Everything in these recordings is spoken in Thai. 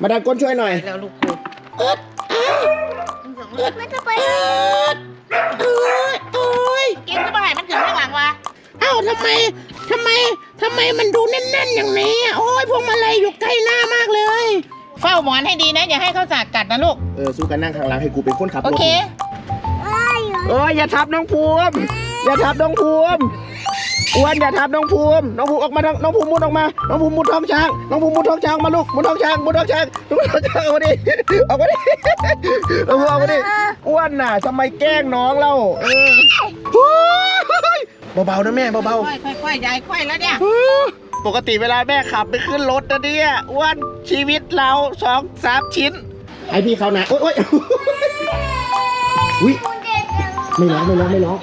มาดันก้นช่วยหน่อย แล้วลูกกูเอิดอ้าวเอิดมันจะไปเอิดโอ้ยโอ้ยเก่งก็บ่ให้มันถึงข้างหลังวะเอ้าทำไมทำไมทำไมมันดูแน่นๆอย่างนี้อะโอ้ยพวงมาลัยอยู่ใกล้หน้ามากเลย เฝ้าหมอนให้ดีนะ อย่าให้เขาสากกัดนะลูก เออสู้กันนั่งข้างหลังให้กูเป็นคนขับรถโอเคโอ้ยอย่าทับน้องภูมิอย่าทับน้องภูมิ อ้วนอย่าทับน้องภูมิ น้องภูมิออกมาน้องภูมิมุดออกมา น้องภูมิมุดท้องช้าง น้องภูมิมุดท้องช้างมาลูก มุดท้องช้าง มุดท้องช้าง มุดท้องช้างเอามาดิเอามาดิน้องภูมิเอามาดิ อ้วนน่ะทำไมแกล้งน้องเราเออโอ้ยเบาๆนะแม่เบาค่อยๆค่อยๆยายค่อยแล้วเนี่ยๆปกติเวลาแม่ขับไปขึ้นรถนะเนี่ยอ้วนชีวิตเราสองสามชิ้น ให้พี่เขานะโอ๊ยโอ๊ยอุ้ยไม่ร้องไม่ร้องไม่ร้อง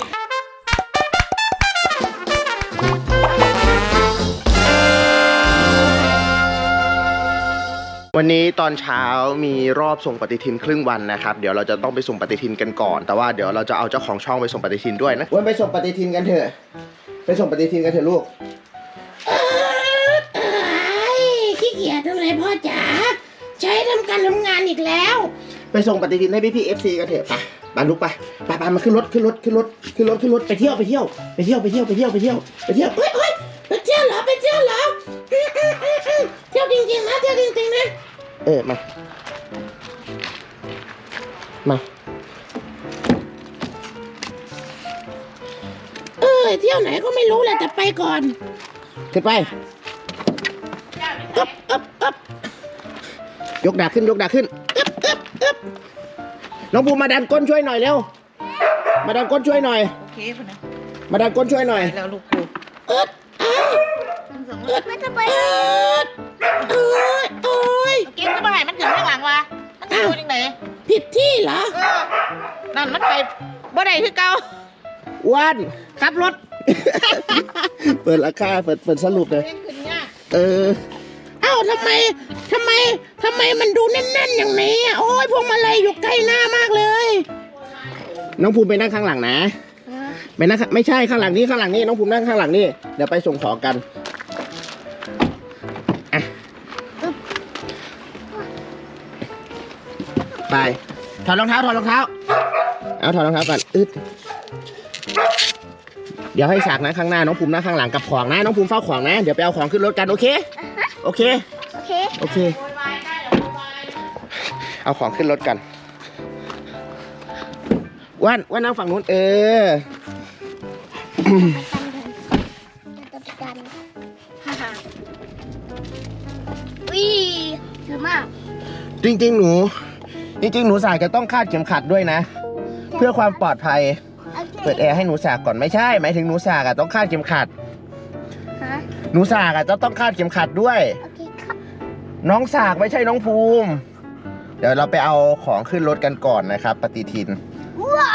วันนี้ตอนเช้ามีรอบส่งปฏิทินครึ่งวันนะครับ เดี๋ยวเราจะต้องไปส่งปฏิทินกันก่อน แต่ว่าเดี๋ยวเราจะเอาเจ้าของช่องไปส่งปฏิทินด้วยนะวันไปส่งปฏิทินกันเถอะ ไปส่งปฏิทินกันเถอะลูกขี้เกียจทำไมพ่อจ๋าใช้ทำการทำงานอีกแล้ว ไปส่งปฏิทินให้พี่พี่เอฟซีกันเถอะไปไปลุกไปไปไปมาขึ้นรถขึ้นรถขึ้นรถขึ้นรถขึ้นรถไปเที่ยวไปเที่ยวไปเที่ยวไปเที่ยวไปเที่ยวไปเที่ยวไปเที่ยวเฮ้ยเฮ้ยไปเที่ยวเหรอไปเที่ยวเหรออืมอืมอืมอืมเที่ยวจริงๆนะเที่ยวจริงๆนะ เออ มา มา เออ เที่ยวไหนก็ไม่รู้แหละแต่ไปก่อน ขึ้นไปอึ๊บอึ๊บอึ๊บยกดาบขึ้น ยกดาบขึ้นอึ๊บอึ๊บอึ๊บน้องภูมิมาดันก้นช่วยหน่อยเร็ว มาดันก้นช่วยหน่อย โอเคคุณนะมาดันก้นช่วยหน่อย แล้วลูกกูอึ๊บอ้าวเอิดมันจะไป อึ๊บโอ้ยโอ้ยเก่งก็บ่ให้มันถึงข้างหลังวะมันจะดูยังไงผิดที่เหรอเออนั่นมันไปบ่ได้คือเก่าอ้วัน ขับรถเปิดราคาเปิดเปิดสรุปเลยเล่นขึ้นยากเออ เอ้าทำไมทำไมทำไมมันดูแน่นๆอย่างนี้อะโอ้ยพวงมาลัยอยู่ใกล้หน้ามากเลย น้องภูมิไปนั่งข้างหลังนะไปนั่งข้างไม่ใช่ข้างหลังนี้ข้างหลังนี้น้องภูมินั่งข้างหลังนี่เดี๋ยวไปส่งของกัน ไปถอดรองเท้าถอดรองเท้า เอาถอดรองเท้าก่อนอึดเดี๋ยวให้สากนะข้างหน้าน้องภูมินั่งข้างหลังกับของนะน้องภูมิเฝ้าของนะ เดี๋ยวไปเอาของขึ้นรถกันโอเค โอเค โอเค โอเค เอาของขึ้นรถกันว่านว่านนั่งฝั่งนู้นเออจะไปกันฮ่าฮ่าวิคือมาก จริงๆ หนู จริงๆ หนูสายจะต้องคาดเข็มขัดด้วยนะ เพื่อความปลอดภัย โอเคเปิดแอร์ให้หนูสากก่อนไม่ใช่ หมายถึงหนูสากอะต้องคาดเข็มขัด ฮะหนูสากอะจะต้องคาดเข็มขัดด้วย โอเคครับน้องสากไม่ใช่น้องภูมิ เดี๋ยวเราไปเอาของขึ้นรถกันก่อนนะครับ ปฏิทิน ว้า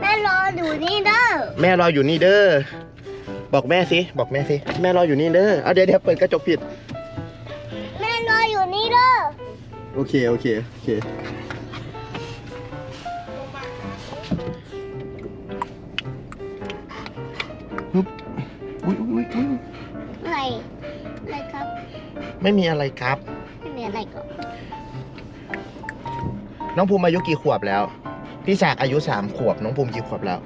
แม่รออยู่นี่เด้อแม่รออยู่นี่เด้อ บอกแม่สิ บอกแม่สิ แม่รออยู่นี่เด้อ เอาเดี๋ยวเดี๋ยวเปิดกระจกผิด โอเค โอเค โอเคอุ๊ยอุ๊ยอุ๊ยอุ๊ยอะไรอะไรครับ ไม่มีอะไรครับ ไม่มีอะไรก็น้องภูมิอายุกี่ขวบแล้ว พี่สากอายุสามขวบ น้องภูมิกี่ขวบแล้ว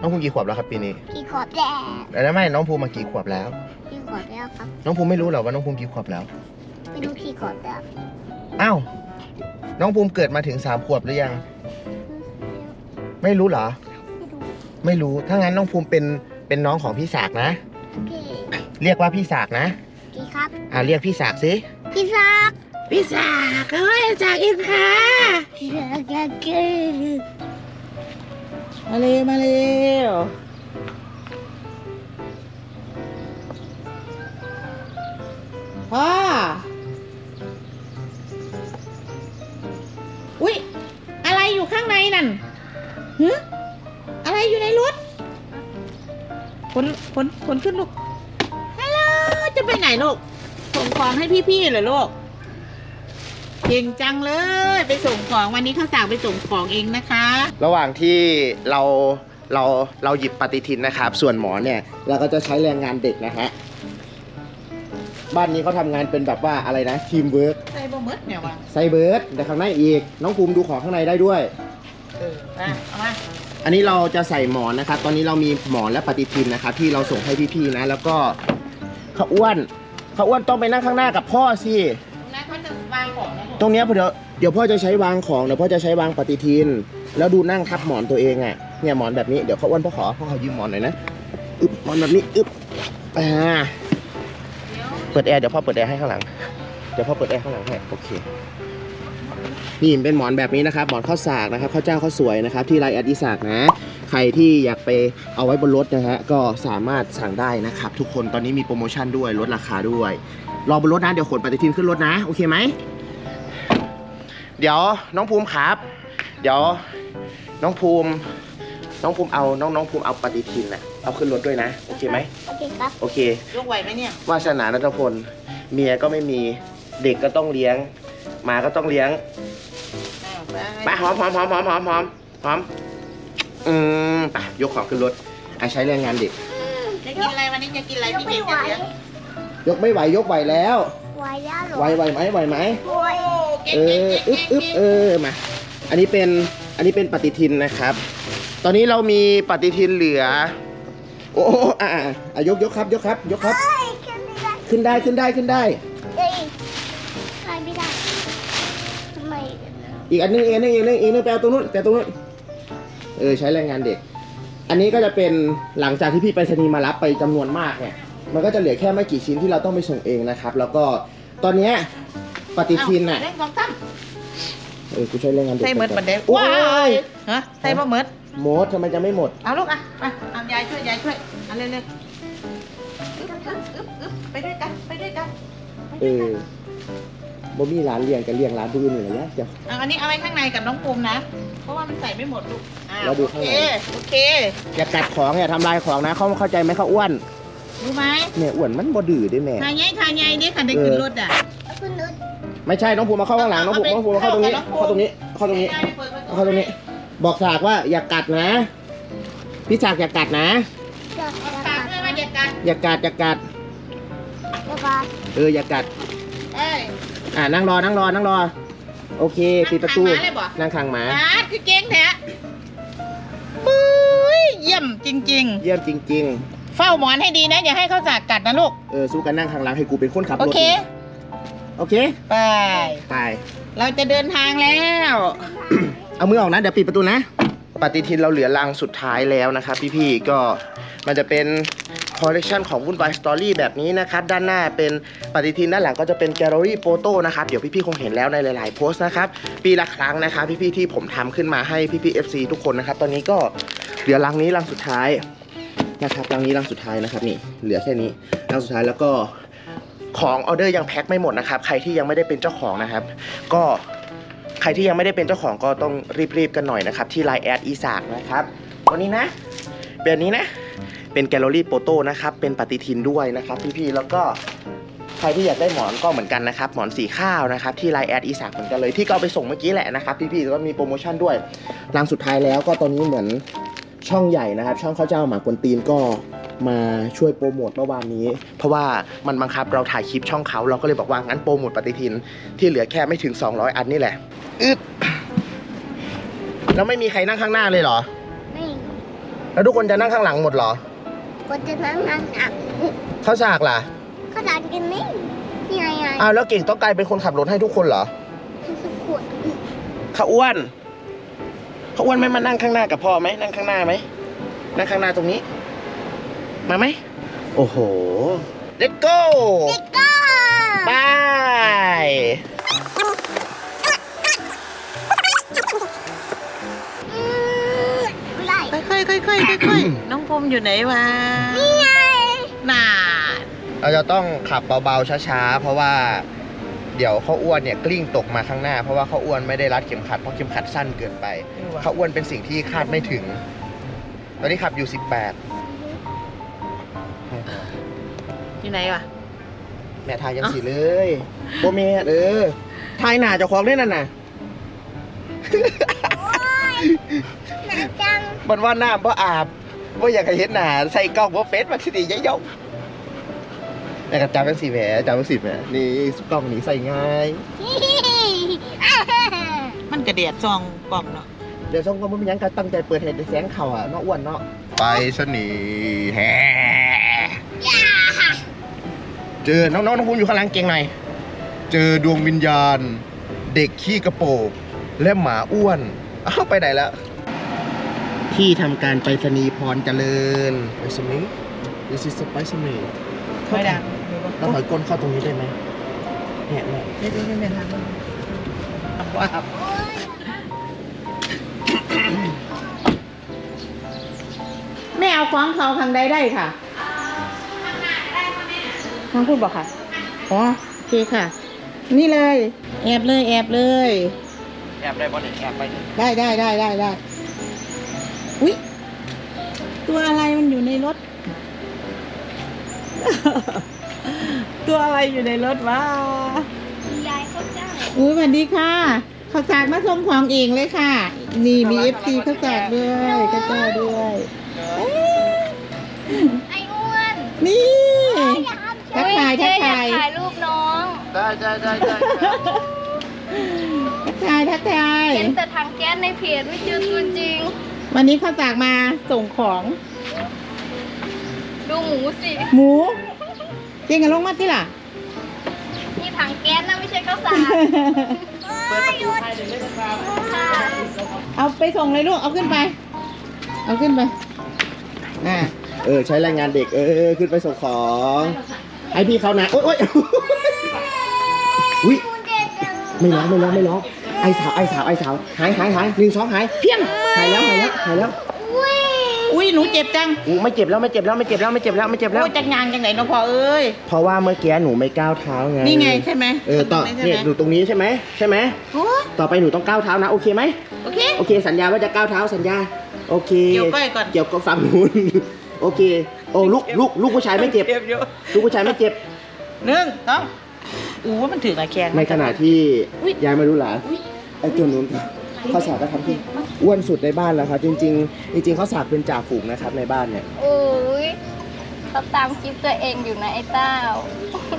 น้องภูมิกี่ขวบแล้วครับปีนี้ กี่ขวบแล้วแล้วไม่ น้องภูมิมากี่ขวบแล้ว กี่ขวบแล้วครับ น้องภูมิไม่รู้เหรอว่าน้องภูมิกี่ขวบแล้ว ไม่รู้กี่ขวบแล้วอ้าว น้องภูมิเกิดมาถึงสามขวบหรือยัง ไม่รู้เหรอ ไม่รู้ไม่รู้ ถ้างั้นน้องภูมิเป็นเป็นน้องของพี่สากนะ โอเคเรียกว่าพี่สากนะ กี่ครับ อ่าเรียกพี่สากสิ พี่ซากพี่ซากเอ้ยจากอินค่ะพี่ซากอยากกิน มาเร็วมาเร็ว ขนขนขนขึ้นลูกฮัลโหลจะไปไหนลูก ส่งของให้พี่ๆเหรอลูกเก่งจังเลย ไปส่งของวันนี้เขาสั่งไปส่งของเองนะคะ ระหว่างที่เราเราเราหยิบปฏิทินนะครับ ส่วนหมอเนี่ยเราก็จะใช้แรงงานเด็กนะฮะบ้านนี้เขาทำงานเป็นแบบว่าอะไรนะทีมเวิร์กใส่บะมดเนี่ยวะไซเบิร์ดแต่ข้างในอีก น้องภูมิดูของข้างในได้ด้วย เออมาเอามา อันนี้เราจะใส่หมอนนะครับ ตอนนี้เรามีหมอนและปฏิทินนะครับ ที่เราส่งให้พี่ๆนะ แล้วก็ข้าวอ้วนข้าวอ้วนต้องไปนั่งข้างหน้ากับพ่อสินะเขาจะวางของนะลูกตรงเนี้ยเดี๋ยวเดี๋ยวพ่อจะใช้วางของเดี๋ยวพ่อจะใช้วางปฏิทิน แล้วดูนั่งทับหมอนตัวเองอะเนี่ยหมอนแบบนี้เดี๋ยวข้าวอ้วนพ่อขอพ่อขอยืมหมอนหน่อยนะอึบหมอนแบบนี้อึบอ่าเดี๋ยวเปิดแอร์เดี๋ยวพ่อเปิดแอร์ให้ข้างหลังเดี๋ยวพ่อเปิดแอร์ข้างหลังให้โอเค นี่เป็นหมอนแบบนี้นะครับ หมอนข้าวสากนะครับข้าวเจ้าข้าวสวยนะครับที่ไรแอดอีสากนะ ใครที่อยากไปเอาไว้บนรถนะฮะก็สามารถสั่งได้นะครับ ทุกคนตอนนี้มีโปรโมชั่นด้วยลดราคาด้วย รอบนรถนะเดี๋ยวขนปฏิทินขึ้นรถนะ โอเคไหม เดี๋ยวน้องภูมิครับ เดี๋ยวน้องภูมิ น้องภูมิเอาน้องน้องภูมิเอาปฏิทินนะเอาขึ้นรถด้วยนะ โอเคไหมโอเคครับโอเคยกไหวไหมเนี่ยวาสนานัทพลเมียก็ไม่มีเด็กก็ต้องเลี้ยงหมาก็ต้องเลี้ยงอ้าว ไปไปหอมหอมหอมหอมหอมหอมหอมอืมไปยกของขึ้นรถอะใช้แรงงานเด็ก จะกินอะไรวันนี้จะกินอะไรพี่เบนจะเลี้ยงยกไม่ไหวยกไหวแล้วไหวแล้วเหรอไหวไหวไหมไหวไหมโอ้เก่งเอเก่งอเก่งอึ๊บอึ๊บเออมาอันนี้เป็นอันนี้เป็นปฏิทินนะครับ ตอนนี้เรามีปฏิทินเหลือ โอ้โอ้อะอะอะยกยกครับยกครับ ยกครับเฮ้ยขึ้นไม่ได้ขึ้นได้ขึ้นได้ อีกอันนึงอีกอันนึงอีกอันนึงอีกอันนึงแปลตรงนู้นแปลตรงนู้นเออใช้แรงงานเด็ก อันนี้ก็จะเป็นหลังจากที่พี่ไปรษณีย์มารับไปจำนวนมากเนี่ยมันก็จะเหลือแค่ไม่กี่ชิ้นที่เราต้องไปส่งเองนะครับ แล้วก็ตอนเนี้ยปฏิทินอะอะเล่นสองตั้มเออกูใช้แรงงานเด็กใส่เมิดไปบันเด็กโอ้ว้ายฮะใส่บะเมิดหมดทำไมจะไม่หมดเอาลูกอะไปเอายายช่วยยายช่วยเอาเร็วๆอึ๊บอึ๊บอึ๊บอึ๊บไปด้วยกันไปด้วยกันไปเอด้วยอกัน บ่มีร้านเลี้ยงกันเลี้ยงร้านผู้อื่นเลยนะเจ้าเอาอันนี้เอาไว้ข้างในกับน้องภูมินะ เพราะว่ามันใส่ไม่หมดลูกอ่าแล้วดูโอข้างเค ใน โอเค อย่ากัดของอย่าทำลายของนะเขาเข้าใจไหมเขาอ้วนรู้ไหมแม่อ้วนมันบ่ดื้อด้วยแม่ ทายใหญ่ทายใหญ่นี่ค่ะได้ขึ้นรถอะคุณนุชไม่ใช่น้องภูมิมาเข้าข้างหลังน้องภูมิน้องภูมิมาเข้าตรงนี้เข้าตรงนี้เข้าตรงนี้ยายเปิดประเข้าตรงนี้ บอกสากว่าอย่ากัดนะ พี่สากอย่ากัดนะจะเอาจะปากด้วยว่าอย่ากัดอย่ากัดอย่ากัดจะบาเอออย่ากัด เอ้ย อ่านั่งรอนั่งรอนั่งรอ โอเคปิดประตูนั่งข้างหมาเลยบ่ นั่งข้างหมา อาคือเก่งแท้ปุ้ยเยี่ยมจริง เยี่ยมจริง ๆ เฝ้าหมอนให้ดีนะ อย่าให้เขาสากกัดนะลูก ๆ เออสู้กันนั่งข้างหลังให้กูเป็นคนขับรถโอเค โอเค ไป ไป เราจะเดินทางแล้ว เอามือออกนะ เดี๋ยวปิดประตูนะ ปฏิทินเราเหลือลังสุดท้ายแล้วนะครับพี่ๆ ก็มันจะเป็น คอลเลกชันของวุ่นวายสตอรี่แบบนี้นะครับด้านหน้าเป็นปฏิทินด้านหลังก็จะเป็นแกลเลอรี่โฟโต้นะครับเดี๋ยวพี่ๆคงเห็นแล้วในหลายๆโพสต์นะครับปีละครั้งนะครับพี่ๆที่ผมทำขึ้นมาให้พี่ๆ FC ทุกคนนะครับตอนนี้ก็เหลือลังนี้ลังสุดท้ายนะครับลังนี้ลังสุดท้ายนะครับนี่เหลือแค่นี้ลังสุดท้ายแล้วก็ของออเดอร์ยังแพ็คไม่หมดนะครับใครที่ยังไม่ได้เป็นเจ้าของนะครับ ก็ใครที่ยังไม่ได้เป็นเจ้าของก็ต้องรีบๆกันหน่อยนะครับที่ไลน์แอดอีสากนะครับตัวนี้นะแบบนี้นะ เป็นแกลเลอรี่โปโต้นะครับเป็นปฏิทินด้วยนะครับพี่ๆแล้วก็ใครที่อยากได้หมอนก็เหมือนกันนะครับหมอนสีข้าวนะครับที่ไลน์แอดอีสากเหมือนกันเลยที่ก็เอาไปส่งเมื่อกี้แหละนะครับพี่ๆแล้วก็มีโปรโมชั่นด้วยรังสุดท้ายแล้วก็ตอนนี้เหมือนช่องใหญ่นะครับ ช่องข้าวเจ้าหมากวนตีนก็มาช่วยโปรโมทเมื่อวานนี้ เพราะว่ามันบังคับเราถ่ายคลิปช่องเขาเราก็เลยบอกว่างั้นโปรโมทปฏิทินที่เหลือแค่ไม่ถึง 200 อันนี่แหละอึดแล้วไม่มีใครนั่งข้างหน้าเลยเหรอไม่แล้วทุกคนจะนั่งข้างหลังหมดเหรอ คนจะนั่งนั่งอะเข้าฉากล่ะก็ดันกันนี่นี่ไงไงอ้าวแล้วเก่งต้องกลายเป็นคนขับรถให้ทุกคนเหรอสุดขวดเขาอ้วนเขาอ้วนไม่มานั่งข้างหน้ากับพ่อไหมนั่งข้างหน้าไหมนั่งข้างหน้าตรงนี้ มาไหมโอ้โห let's go ก็ไปอื อยๆค่อยๆค่อยๆน้องภูมิอยู่ไหนวะนี่ไงน่าเราจะต้องขับเบาๆช้าๆ เพราะว่าเดี๋ยวเขาอ้วนเนี่ยกลิ้งตกมาข้างหน้า เพราะว่าเขาอ้วนไม่ได้รัดเข็มขัดเพราะเข็มขัดสั้นเกินไปเขาอ้วนเป็นสิ่งที่คาดไม่ถึง ตอนนี้ขับอยู่18อยู่ไหนวะแม่ทายยังสีเลยโบเมเออทายหนาเจะคล้าของได้นั่นน่ะหนา จังมันว่าน้ำเพราะอาบว่าอยากให้เห็นหนาใส่กล้องว่าเฟซมาสิดียะยกแล้วก็จับเป็นสีแหมจับเป็นสีแหมนี่กล้องนี้ใส่ง่าย มันกระเดียดซองกล่องเนาะเดี๋ยวช่องก็ไม่ยังการตั้งใจเปิดให้ได้แสงเข่าอะเนาะอ้วนเนาะไปสนีแฮเจอน้องๆน้องภูมิอยู่ข้างหล่างเก่งหน่อยเจอดวงวิญญาณ เด็กขี้กระโปรงและหมาอ้วนอ้าวไปไหนแล้ว ที่ทำการไปรษณีย์พรเจริญไปสนีย์ This is the ไปรษณีย์ไม่ดังเราถอยก้นเข้าตรงนี้ได้ไหมเนี่ยเนี่ยไม่ไม่ไม่ไม่ทางว่าแม่เอาของเขาทางใดได้ค่ะทางพูดบอกค่ะอ๋อโอเคค่ะ นี่เลย แอบเลยแอบเลย แอบได้บอลแอบไป ได้ได้ได้ได้ได้ อุ้ยตัวอะไรมันอยู่ในรถ ตัวอะไรอยู่ในรถวะยายเขาจ้างอุ้ยสวัสดีค่ะข้าวสากมาส่งของเองเลยค่ะ นี่มีเอฟซีข้าวสากด้วยข้าวเจ้าด้วยเอ้ยไอ้อ้วนนี่เฮ้ทักทายทักทาย เจ๊อถ่ายรูปน้องได้ได้ได้ได้ทักทายทักทาย เห็นแต่ถังแก๊สในเพจไม่เจอตัวจริง วันนี้ข้าวสากมาส่งของ ดูหมูสิ หมูจริงกันลงมาที่ล่ะ นี่ถังแก๊สนะไม่ใช่ข้าวสารเปิดประตูให้หนึ่งได้ไหมครับค่ะเอาไปส่งเลยลูก เอาขึ้นไป เอาขึ้นไปน่ะเออ ใช้แรงงานเด็กเออขึ้นไปส่งของ ให้พี่เขานะ โอ๊ยโอ๊ยอุ้ยไม่ร้องไม่ร้องไม่ร้อง ไอสาวไอสาวไอสาวหายหายหายหนึ่งสองหายเพี้ยงหายแล้วหายแล้วหายแล้วอุ้ยหนูเจ็บจังอู้ไม่เจ็บแล้วไม่เจ็บแล้วไม่เจ็บแล้วไม่เจ็บแล้วไม่เจ็บแล้วโอ้ยจักงานจังไหนน้องพอเอ้ยเพราะว่าเมื่อกี้หนูไม่ก้าวเท้าไงนี่ไงใช่ไหมเออต่อใช่เนี่ยไหมหนูตรงนี้ใช่ไหมใช่ไหมโอ้ยต่อไปหนูต้องก้าวเท้านะโอเคไหมโอเคโอเคสัญญาว่าจะก้าวเท้าสัญญาโอเคเกี่ยวก้อยก่อนเกี่ยวกับฝั่งนู้นโอเคโอ้ลูกลูกลูกผู้ชายไม่เจ็บเยอะลูกผู้ชายไม่เจ็บหนึ่งสอง อู้ว่ามันถือมาแข้งในขณะที่อุ๊ย ยายไม่รู้หลานอุ๊ยไอ้ตัวนู้นข้าวสากก็ทำที่อ้วนสุดในบ้านแล้วครับ จริง ๆ จริงๆข้าวสากเป็นจ่าฝูงนะครับในบ้านเนี่ย โอ้ยเขาตามคลิปตัวเองอยู่นะไอ้เต้า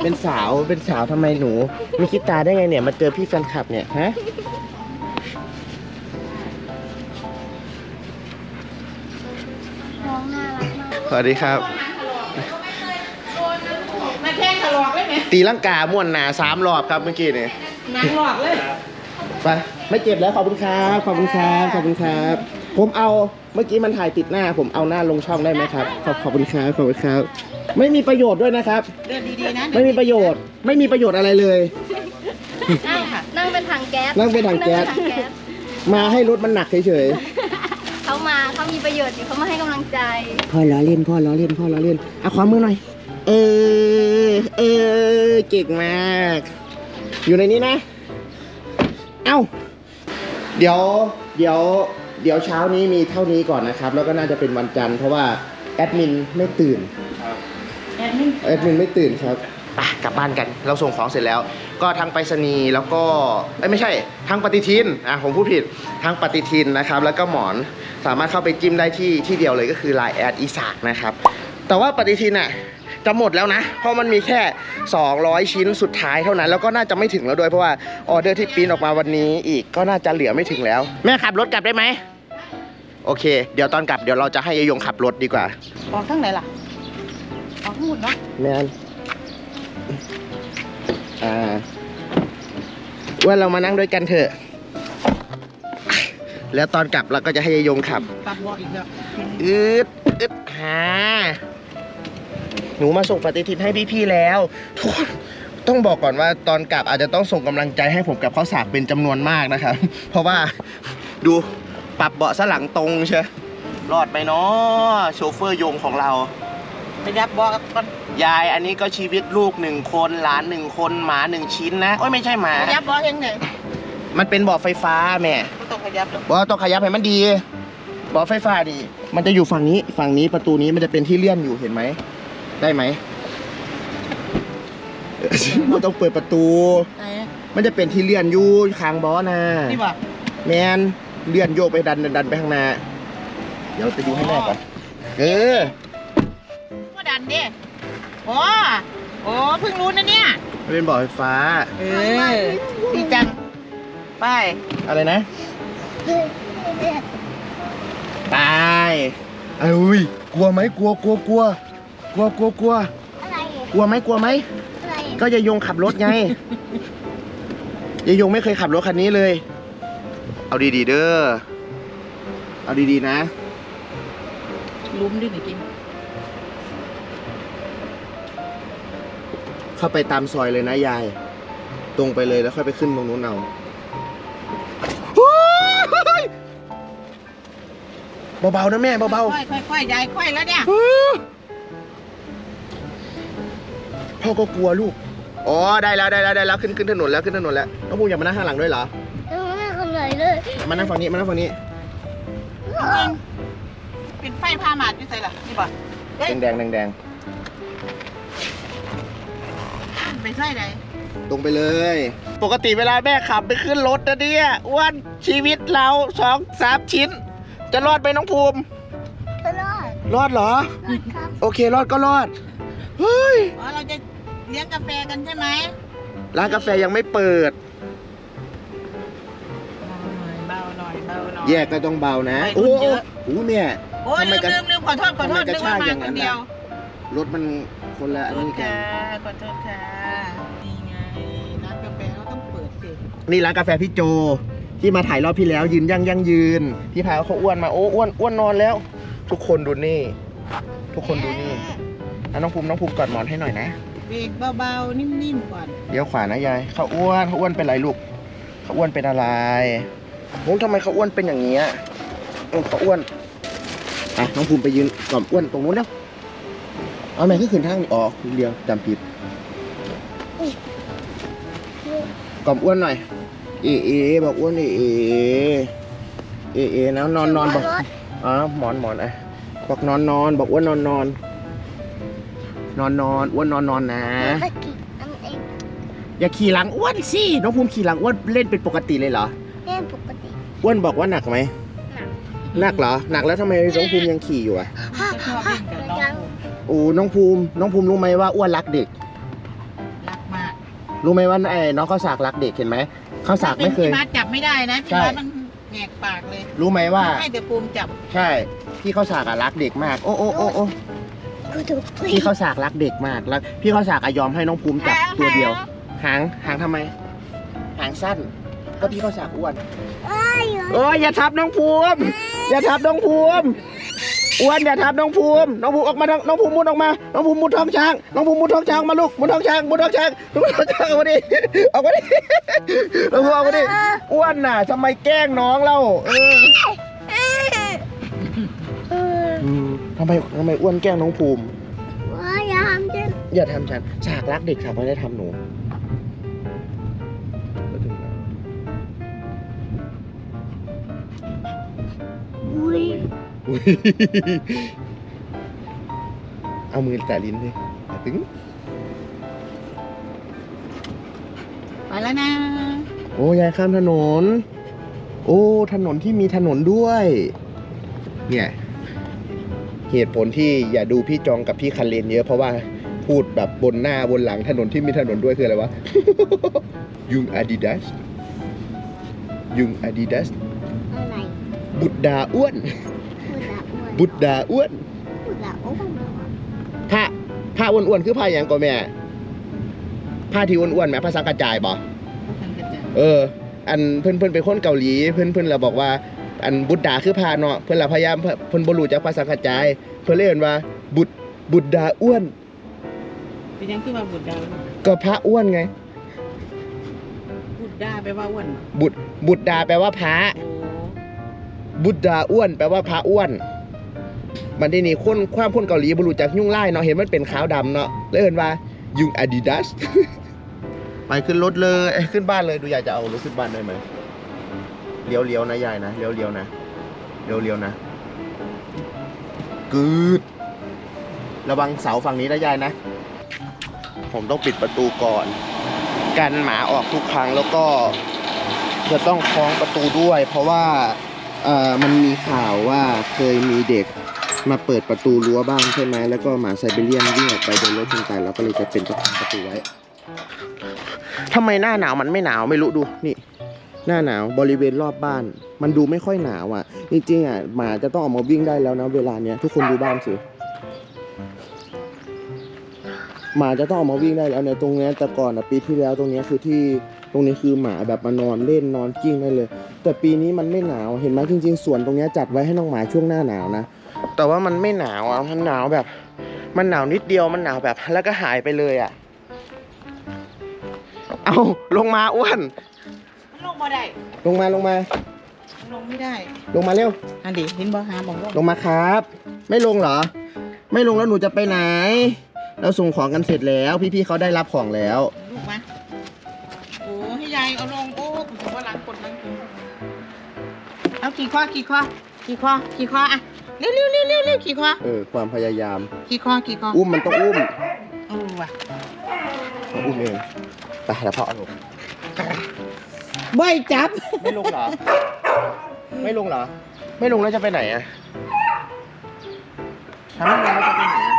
เป็นสาวเป็นสาวทำไมหนูไม่คิดตาได้ไงเนี่ยมาเจอพี่แฟนคลับเนี่ยฮะน้องน่ารักมาก สวัสดีครับ มาแข้งถลอกเลยไหม ตีลังกาม่วนหนาสามรอบครับเมื่อกี้เนี่ยหนังหลอกเลย ไปไม่เจ็บแล้วขอบคุณครับขอบคุณครับขอบคุณครับ ผมเอาเมื่อกี้มันถ่ายติดหน้า ผมเอาหน้าลงช่องได้ไหมครับขอบขอบคุณครับขอบคุณครับ ไม่มีประโยชน์ด้วยนะครับ เดินดีๆนะไม่มีประโยชน์ ไม่มีประโยชน์อะไรเลย นั่งนั่งเป็นถังแก๊สนั่งเป็นถังแก๊ส นั่เป็นถังแก๊สมาให้รถมันหนักเฉยเขามาเขามีประโยชน์อยู่เขามาให้กำลังใจๆพ่อล้อเล่นพ่อล้อเล่นพ่อล้อเล่นเอาความมือหน่อย เออ เออ เก่งมาก อยู่ในนี้นะ เอ้า เดี๋ยว เดี๋ยว เดี๋ยวเช้านี้มีเท่านี้ก่อนนะครับ แล้วก็น่าจะเป็นวันจันทร์เพราะว่าแอดมินไม่ตื่น แอดมินแอดมินไม่ตื่นครับไปกลับบ้านกัน เราส่งของเสร็จแล้ว ก็ทางไปรษณีย์แล้วก็เอ้ยไม่ใช่ทางปฏิทินอะผมพูดผิดทางปฏิทินนะครับ แล้วก็หมอนสามารถเข้าไปจิ้มได้ที่ที่เดียวเลยก็คือ Line แอดอีสากนะครับ แต่ว่าปฏิทินอะ จะหมดแล้วนะ เพราะมันมีแค่ 200 ชิ้นสุดท้ายเท่านั้น แล้วก็น่าจะไม่ถึงแล้วด้วยเพราะว่าออเดอร์ที่ปริ้นออกมาวันนี้อีกก็น่าจะเหลือไม่ถึงแล้ว แม่ขับรถกลับได้ไหมโอเค เดี๋ยวตอนกลับเดี๋ยวเราจะให้ยายยงขับรถดีกว่าออกข้างไหนล่ะออกข้างหมดเนาะแมนอ่าว่าเรามานั่งด้วยกันเถอะ แล้วตอนกลับเราก็จะให้ยายยงขับปรับวออีกแล้วอืดอึดหา หนูมาส่งปฏิทินให้พี่ๆแล้วทุกคนต้องบอกก่อนว่าตอนกลับอาจจะต้องส่งกำลังใจให้ผมกับข้าวสากเป็นจำนวนมากนะครับ เพราะว่าดูปรับเบาะสนหลังตรงใช่รอดไหมเนาะโชเฟอร์ยงของเราไปยับบอกก่อนยายอันนี้ก็ชีวิตลูกหนึ่งคนหลานหนึ่งคนหมาหนึ่งชิ้นนะโอ้ยไม่ใช่หมาไปยับบอกเองไหนมันเป็นเบาะไฟฟ้าแม่ไม่ต้องขยับหรอกบอกว่าต้องขยับให้มันดีเบาะไฟฟ้าดี มันจะอยู่ฝั่งนี้ฝั่งนี้ประตูนี้มันจะเป็นที่เลื่อนอยู่เห็นไหม ได้ไหมเออมันต้องเปิดประตูไหนมันจะเป็นที่เลื่อนอยู่คางบอนะนี่บ่แมนเลื่อนโยกไปดันดันดันไปข้างหน้า เดี๋ยวไปดูให้แม่ก่อน เออก็ดันดิโอ้โอ้เพิ่งรู้นะเนี่ยมันเป็นบ่อไฟฟ้า เออดีจัง ไป อะไรนะ ตายเอ้ย กลัวไหมกลัวกลัวกลัว กลัวกลัวกลัวอะไรกลัวไหมกลัวไหมอะไรก็ยายยงขับรถไง ยายยงไม่เคยขับรถคันนี้เลย เอาดีๆเด้อเอาดีๆนะ ลุ้มด้วยหน่อยกินเข้าไปตามซอยเลยนะยาย ตรงไปเลยแล้วค่อยไปขึ้นตรงนู้นเอาเบาๆนะแม่เบาค่อยๆค่อยๆยายค่อยแล้วเนี่ย ๆ พ่อก็กลัวลูก อ๋อได้แล้วได้แล้วได้แล้วขึ้นขึ้นถนนแล้วขึ้นถนนแล้วน้องภูมิอยากมานั่งข้างหลังด้วยเหรอยังไม่ทำเลยเลยมานั่งฝั่งนี้มานั่งฝั่งนี้เป็นไฟพาหมาดอยู่ใส่หรอนี่บ่เฮ้ยแดงแดงแดงไปใส่ไหนตรงไปเลย ปกติเวลาแม่ขับไปขึ้นรถนะเนี่ยอ้วนชีวิตเราสองสามชิ้น จะรอดไหมน้องภูมิตลอดรอดเหรอครับ โอเครอดก็รอด เฮ้ย อ๋อเราจะ เลี้ยงกาแฟกันใช่ไหมร้านกาแฟยังไม่เปิด เบาหน่อยเบาหน่อยแยกก็ต้องเบานะวัยโอ้รุ่นโหเยอะโอ้โหเนี่ย โอ้ยทำไมลืมกันลืมลืมขอโทษขอโทษทำไมกนึระกว่าชากมาอย่างคนั้นนน่ะ เดียวรถมันคนละขอัอนโทษนี้กัค่ะนขอโทษค่ะนี่ไงร้านกาแฟเขาต้องเปิดสินี่ร้านกาแฟพี่โจ ที่มาถ่ายรอบที่แล้ว ยืนยั่งยั่งยืนพี่พายเขาอ้วนมาโอ้อ้วนอ้วนนอนแล้ว ทุกคนดูนี่ ทุกคนดูนี่อะน้องภูมิน้องภูมิกอดหมอนให้หน่อยนะ เบรกเบาๆนิ่มๆก่อนเดี๋ยวขวานะยายเขาอ้วนเขาอ้วนเป็นไรลูกเขาอ้วนเป็นอะไรโอ้ทำไมเขาอ้วนเป็นอย่างนี้ยเออเขาอ้วนอะน้องภูมิไปยืนกล่อมอ้วนตรงนู้นแล้วเอาไหนก็ขึ้นทางนี่อ๋อเดียวจำผิดกล่อมอ้วนหน่อย เอเอบอกอ้วนเอเอเอเอนะนอนนอนบอกอ๋อหมอนหมอนอะบอกนอนนอนบอกอ้วนนอนนอน นอนนอนอ้วนนอนนอนนะตะกี้อันเองอย่าขี่หลังอ้วนสิ น้องภูมิขี่หลังอ้วนเล่นเป็นปกติเลยเหรอ เล่นปกติอ้วนบอกว่าหนักไหม หนักหนักเหรอ หนักแล้วทำไมน้องภูมิยังขี่อยู่อะฮ่าจะชอบฮ่าเล่นกับน้องยังโอ้น้องภูมิ น้องภูมิรู้ไหมว่าอ้วนรักเด็ก รักมากรู้ไหมว่าไอ้น้องข้าวสากรักเด็กเห็นไหมข้าวสากไม่เคย พี่มาจับไม่ได้นะพี่ใช่ มามันแหกปากเลยรู้ไหมว่า ให้แต่ปูมจับ ใช่พี่ข้าวสากอะรักเด็กมาก โอ้โอ้โอ้โอ้ กูถูกพี่ข้าวสากรักเด็กมากแล้วพี่ข้าวสากอะยอมให้น้องภูมิจับตัวเดียว หางหางทำไม หางสั้น ก็พี่ข้าวสากอ้วนเอ้ยโอ้ยอย่าทับน้องภูมิ อย่าทับน้องภูมิอ้วนอย่าทับน้องภูมิน้องภูมิออกมาน้องภูมิมุดออกมาน้องภูมิมุดท้องช้างน้องภูมิมุดท้องช้างมาลูกมุดท้องช้างมุดท้องช้างมุดท้องช้างออกมาดิออกมาดิน้องภูมิออกมาดิอ้วนน่ะทำไมแกล้งน้องเราเออ ทำไมทำไมอ้วนแกล้งน้องภูมิ ว่ายามจะอย่าทำฉัน ฉากรักเด็กฉากไม่ได้ทำหนูอุ้ยอุ๊ยเอามือแตะลิ้นเลยอย่าตึงไปแล้วนะโอ้ยายข้ามถนน โอ้ ถนนที่มีถนนด้วย เนี่ย เหตุผลที่อย่าดูพี่จองกับพี่คันเลนเยอะเพราะว่าพูดแบบบนหน้าบนหลังถนนที่มีถนนด้วยคืออะไรวะ ยุงอาดิดาสยุงอาดิดาสอะไรบุตรดาอ้วนพูดละอ้วน บุตรดาอ้วนพูดละอ้วนผ้าผ้าอ้วนๆคือผ้าอย่างก็แม่ผ้าที่อ้วนๆแม่ผ้าสังกระจายบ่ท่านกระจายเออ อันเพื่อนเพื่อนเป็นคนเกาหลี เพื่อนเพื่อนเราบอกว่า อันบุตรดาคือพาเนาะเพื่อนเราพยายามเพิ่นเพื่อนบรูจากภาษากระจาย เพื่อนเรียกว่าบุตรบุตรดาอ้วน เป็นยังคือว่าบุตรดาวก็พระอ้วนไง บุตรดาแปลว่าอ้วนบุตรบุตรดาแปลว่าพระ โอ้บุตรดาอ้วน แปลว่าพระอ้วน มันได้นี่คนความคนเกาหลีบรูจากยุ่งไล่เนาะเห็นมันเป็นขาวดำเนาะเลยเอินว่ายุงอาดิดาส ไปขึ้นรถเลยเอ้ยขึ้นบ้านเลยดูยายจะเอารถขึ้นบ้านได้ไหม เลี้ยวเลี้ยวๆนะยายนะเลี้ยวเลี้ยวๆนะเลี้ยวเลี้ยวๆนะกึดระวังเสาฝั่งนี้นะยายนะ ผมต้องปิดประตูก่อนกันหมาออกทุกครั้งแล้วก็จะต้องคล้องประตูด้วย เพราะว่าเอ่อมันมีข่าวว่าเคยมีเด็กมาเปิดประตูรั้วบ้านใช่ไหมแล้วก็หมาไซเบีเรียนวิ่งออกไปโดนรถชนตายเราก็เลยจะเป็นต้องทำประตูไว้ทำไมหน้าหนาวมันไม่หนาวไม่รู้ดูนี่ หน้าหนาวบริเวณรอบบ้าน มันดูไม่ค่อยหนาวอะ จริงๆอะหมาจะต้องออกมาวิ่งได้แล้วนะเวลาเนี้ยทุกคนดูบ้านสิหมาจะต้องออกมาวิ่งได้แล้วเนี่ยตรงนี้แต่ก่อนอะปีที่แล้วตรงนี้คือที่ตรงนี้คือหมาแบบมานอนเล่นนอนกิ้งได้เลย แต่ปีนี้มันไม่หนาวเห็นไหมจริง ๆสวนตรงนี้จัดไว้ให้น้องหมาช่วงหน้าหนาวนะแต่ว่ามันไม่หนาวอะมันหนาวแบบ มันหนาวนิดเดียวมันหนาวแบบ แล้วก็หายไปเลยอะเอาลงมาอ้วน ลงมาได้ลงมาลงมามันลงไม่ได้ลงมาเร็ว อันดิเห็นบ่หาบอกลงลงมาครับ ไม่ลงเหรอ ไม่ลงแล้วหนูจะไปไหน เราส่งของกันเสร็จแล้ว พี่ๆเขาได้รับของแล้ว ลูกมาโอ้ให้ยายเอาลงโอ้ผมว่าหลังกดหลังเอากี่ข้อกี่ข้อกี่ข้อกี่ข้ออะเร็วเร็วเร็วเร็วเร็วกี่ข้อเออ ความพยายาม กี่ข้อกี่ข้ออุ้มมันต้องอุ้มเออว่ะอุ้มเองไปแล้วพ่อเอาลง บ่อยจับ ไม่ลงเหรอ ไม่ลงเหรอ ไม่ลงแล้วจะไปไหนอะถ้าไม่ลงแล้วจะไปไหนอะ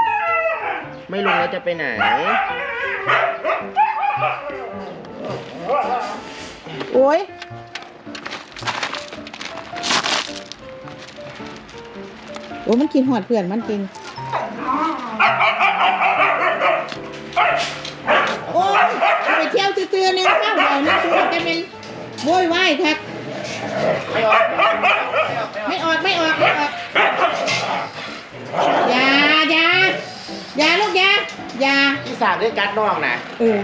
ไม่ลงแล้วจะไปไหน โอ้ยโอ้มันกินหอดเพื่อนมันกิน ไม่ออก ไม่ออก ไม่ออก ไม่ออก อย่าอย่าอย่าลูกอย่าอย่าพี่สามได้กัดน้องนะเออ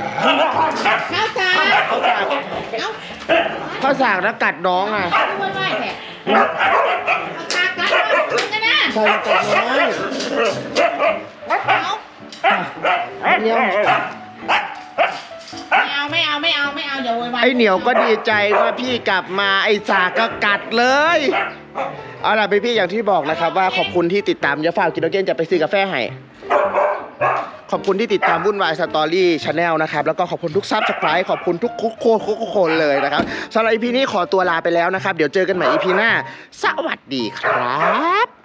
ข้าวสารเขาสากเอ้าเขาสากแล้วกัดน้องอะไม่ไหวไหวแท้เอาตากัดมากันนะใครกัดน้องเอาเหนียว ไม่เอาไม่เอาไม่เอาไม่เอาอย่าโวยวายไอเหนียวก็ดีใจว่าพี่กลับมาไอสากก็กัดเลย เอาล่ะพี่ๆอย่างที่บอกนะครับ ว่าขอบคุณที่ติดตามเยอะฝากกินโดเกนจะไปซื้อกาแฟให้ขอบคุณที่ติดตามวุ่นวายสตอรี่ชาแนลนะครับ แล้วก็ขอบคุณทุกซับสไครต์ขอบคุณทุกคุกโคนทุกคนเลยนะครับสำหรับอีพีนี้ขอตัวลาไปแล้วนะครับ เดี๋ยวเจอกันใหม่อีพีหน้า สวัสดีครับ